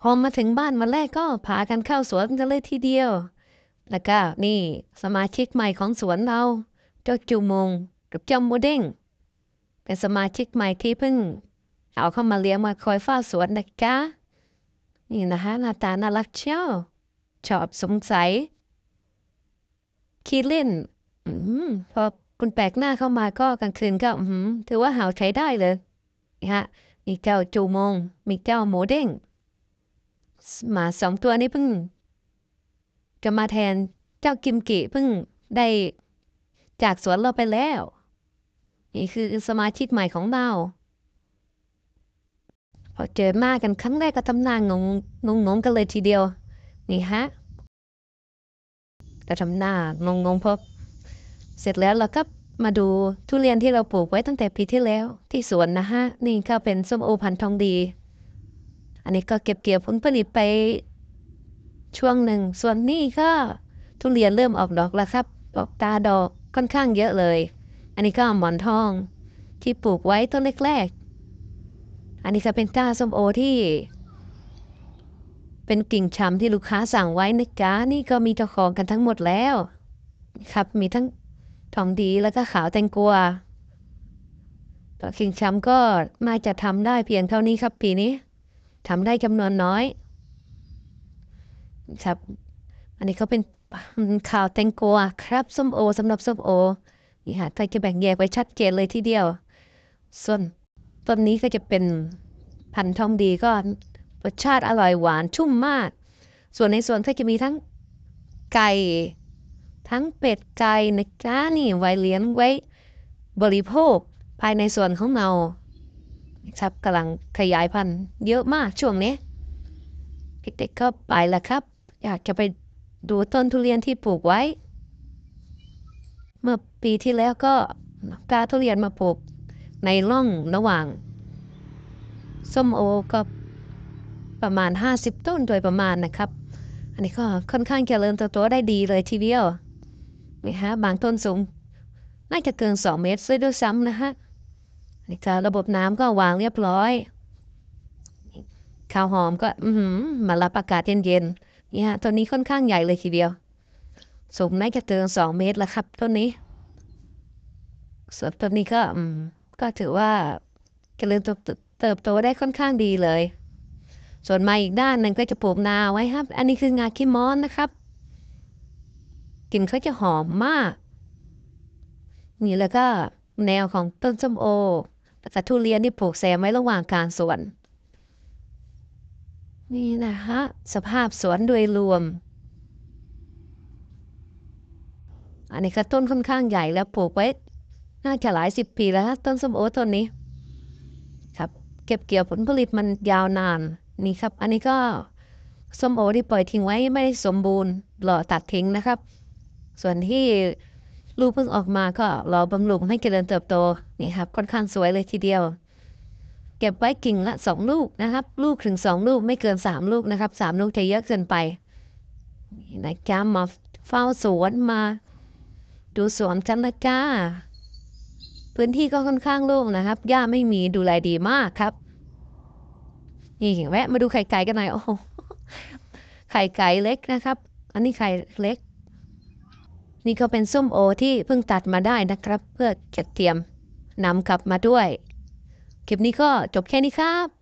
พอมาถึงบ้านวันแรกก็พากันเข้าสวนกันเลยทีเดียว แล้วก็นี่สมาชิกใหม่ของสวนเรา เจ้าจูมงกับเจ้าโมเด้งเป็นสมาชิกใหม่ที่เพิ่ง เอาเข้ามาเลี้ยงมาคอยเฝ้าสวนนะจ๊ะนี่นะฮะหน้าตาน่ารักเชียวชอบสงสัยขี้เล่นอพอคุณแปลกหน้าเข้ามาก็กลางคืนก็ถือว่าหาวใช้ได้เลยนี่ฮะมีเจ้าจูมง มีเจ้าโมเด้ง หมาสองตัวนี้เพิ่งจะมาแทนเจ้ากิมกิเพิ่งได้จากสวนเราไปแล้ว นี่คือสมาชิกใหม่ของเรา พอเจอหน้ากันครั้งแรกก็ทำหน้างงงงงกันเลยทีเดียว นี่ฮะก็ทำหน้างงงพอเสร็จแล้วเราก็มาดูทุเรียนที่เราปลูกไว้ตั้งแต่ปีที่แล้ว ที่สวนนะฮะ นี่ก็เป็นส้มโอพันธุ์ทองดี อันนี้ก็เก็บเกี่ยวผลผลิตไปช่วงหนึ่ง ส่วนนี้ก็ทุเรียนเริ่มออกดอกแล้วครับ ออกตาดอกค่อนข้างเยอะเลย อันนี้ก็หมอนทองที่ปลูกไว้ต้นแรกๆ อันนี้ก็เป็นก้าส้มโอที่ เป็นกิ่งชำที่ลูกค้าสั่งไว้นะจ๊ะนี่ก็มีเจ้าของกันทั้งหมดแล้ว ครับมีทั้งทองดีแล้วก็ขาวแตงกวาตัวกิ่งชำก็น่าจะทำได้เพียงเท่านี้ครับปีนี้ ทำได้จำนวนน้อยครับ อันนี้เขาเป็นข่าวแตงกวาครับส้มโอสำหรับส้มโอนี่ฮะถ้าจะแบ่งแยกไว้ชัดเจนเลยทีเดียว ส่วนต้นนี้ก็จะเป็นพันธุ์ทองดีก็รสชาติอร่อยหวานชุ่มมาก ส่วนในส่วนก็จะมีทั้งไก่ ทั้งเป็ดไก่นะจ๊ะนี่ไว้เลี้ยงไว้บริโภคภายในส่วนของเรา ครับกำลังขยายพันธุ์เยอะมากช่วงนี้เด็กๆก็ไปแล้วครับ อยากจะไปดูต้นทุเรียนที่ปลูกไว้ เมื่อปีที่แล้วก็กาทุเรียนมาปลูกในร่องระหว่าง ส้มโอก็ประมาณ 50 ต้นโดยประมาณนะครับ อันนี้ก็ค่อนข้างเจริญเติบโตได้ดีเลยทีเดียวนี่ฮะบางต้นสูง น่าจะเกิน 2 เมตรซะด้วยซ้ำนะฮะ นนี้ก็ระบบน้ำก็วางเรียบร้อยข้าวหอมก็อืมารับอากาศเย็นๆนี่ฮะต้นนี้ค่อนข้างใหญ่เลยทีเดียว สูงน่าจะเกิน2เมตรแล้วครับต้นนี้ส่วนต้นนี้ก็อืมก็ถือว่าเจริญเติบโตได้ค่อนข้างดีเลย ส่วนมาอีกด้านนึงก็จะปลูกนาไว้ครับ อันนี้คืองาคิมอนนะครับกลิ่นเขาจะหอมมาก นี่แล้วก็แนวของต้นส้มโอ แล้วก็ทุเรียนที่ปลูกแซมไว้ระหว่างกลางสวน นี่นะฮะสภาพสวนโดยรวม อันนี้ก็ต้นค่อนข้างใหญ่แล้วปลูกไว้ น่าจะหลายสิบปีแล้วต้นส้มโอต้นนี้ ครับเก็บเกี่ยวผลผลิตมันยาวนานนี่ครับ อันนี้ก็ส้มโอที่ปล่อยทิ้งไว้ไม่ได้สมบูรณ์รอตัดทิ้งนะครับ ส่วนที่ลูกเพิ่งออกมาก็รอบำรุงให้เจริญเติบโต นี่ครับค่อนข้างสวยเลยทีเดียว เก็บไว้กิ่งละสองลูกนะครับ ลูกถึงสองลูกไม่เกินสามลูกนะครับสามลูกจะเยอะเกินไปนี่นะจ๊ะมาเฝ้าสวนมา ดูสวนกันนะจ้า พื้นที่ก็ค่อนข้างโล่งนะครับ หญ้าไม่มีดูแลดีมากครับ นี่แวะมาดูไข่ไก่กันหน่อยโอ้โหไข่ไก่เล็กนะครับ อันนี้ไข่เล็ก นี่ก็เป็นส้มโอที่เพิ่งตัดมาได้นะครับ เพื่อเก็บเตรียม นำกลับมาด้วย คลิปนี้ก็จบแค่นี้ครับ